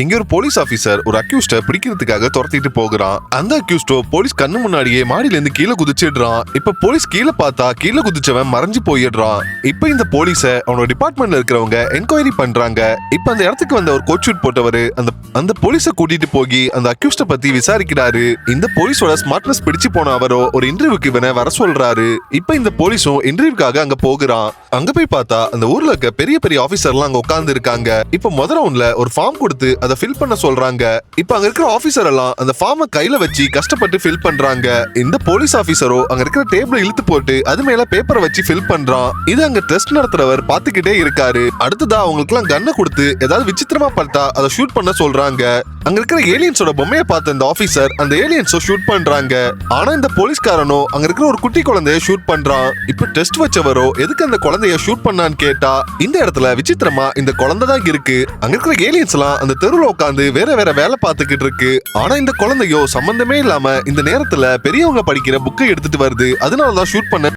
இங்க ஒரு police officer ஒரு அக்யூஸ்ட பிடிக்கிறதுக்காக துரத்திட்டு போகிறான். அந்த அக்யூஸ்டோ போலீஸ் கண்ணு முன்னாடியே மாடியில இருந்து கீழே குதிச்சிடுறான். இப்ப போலீஸ் கீழே பார்த்தா கீழே குதிச்சவன் மறைஞ்சு போயிடுறான். இப்ப இந்த போலீஸ அவனோட டிபார்ட்மெண்ட்ல இருக்கிறவங்க என்கொயரி பண்றாங்க. இப்ப அந்த இடத்துக்கு வந்த ஒரு கோட் ஷூட் போட்டவரு அந்த அந்த போலீஸ கூட்டிட்டு போய் அந்த அக்யூஸ்ட பத்தி விசாரிக்கிறாரு. இந்த போலீஸோட ஸ்மார்ட்னஸ் பிடிச்சு போன அவரோ ஒரு இன்டர்வியூக்கு இவனை வர சொல்றாரு. இப்ப இந்த போலீஸும் இன்டர்வியூக்காக அங்க போகிறான். அங்க போய் பார்த்தா அந்த ஊர்ல இருக்க பெரிய பெரிய ஆபீசர்லாம் அங்க உட்கார்ந்து இருக்காங்க. இப்ப முத ரவுண்ட்ல ஒரு ஃபார்ம் கொடுத்து அதை ஃபில் பண்ண சொல்றாங்க. இப்ப அங்க இருக்கிற ஆபீசர் எல்லாம் அந்த ஃபார்மை கையில வச்சு கஷ்டப்பட்டு ஃபில் பண்றாங்க. இந்த போலீஸ் ஆபீசரோ அங்க இருக்கிற டேபிள் இழுத்து போட்டு அது மேல பேப்பரை வச்சு ஃபில் பண்றான். இது அங்க டெஸ்ட் நடத்துறவர் பாத்துக்கிட்டே இருக்காரு. அடுத்ததா அவங்களுக்கு எல்லாம் கண்ணை கொடுத்து ஏதாவது விசித்திரமா பார்த்தா அதை ஷூட் பண்ண சொல்றாங்க. அங்க இருக்கிற ஏலியன்ஸோட பொம்மையை பார்த்த இந்த ஆபீசர் அந்த ஏலியன்ஸோ ஷூட் பண்றாங்க. ஆனா இந்த போலீஸ்காரனோ அங்க இருக்கிற ஒரு குட்டி குழந்தைய ஷூட் பண்றான். இப்ப டெஸ்ட் வச்சவரோ எதுக்கு அந்த குழந்தைய ஷூட் பண்ணான்னு கேட்டா இந்த இடத்துல விசித்திரமா இந்த குழந்தை தான் இருக்கு. அங்க இருக்கிற ஏலியன்ஸ் எல்லாம் அந்த தெருவுல உட்காந்து வேற வேற வேலை பார்த்துக்கிட்டு இருக்கு. ஆனா இந்த குழந்தையோ சம்பந்தமே இல்லாம இந்த நேரத்துல பெரியவங்க படிக்கிற புக்கை எடுத்துட்டு வருது. அதனாலதான் ஷூட் பண்ண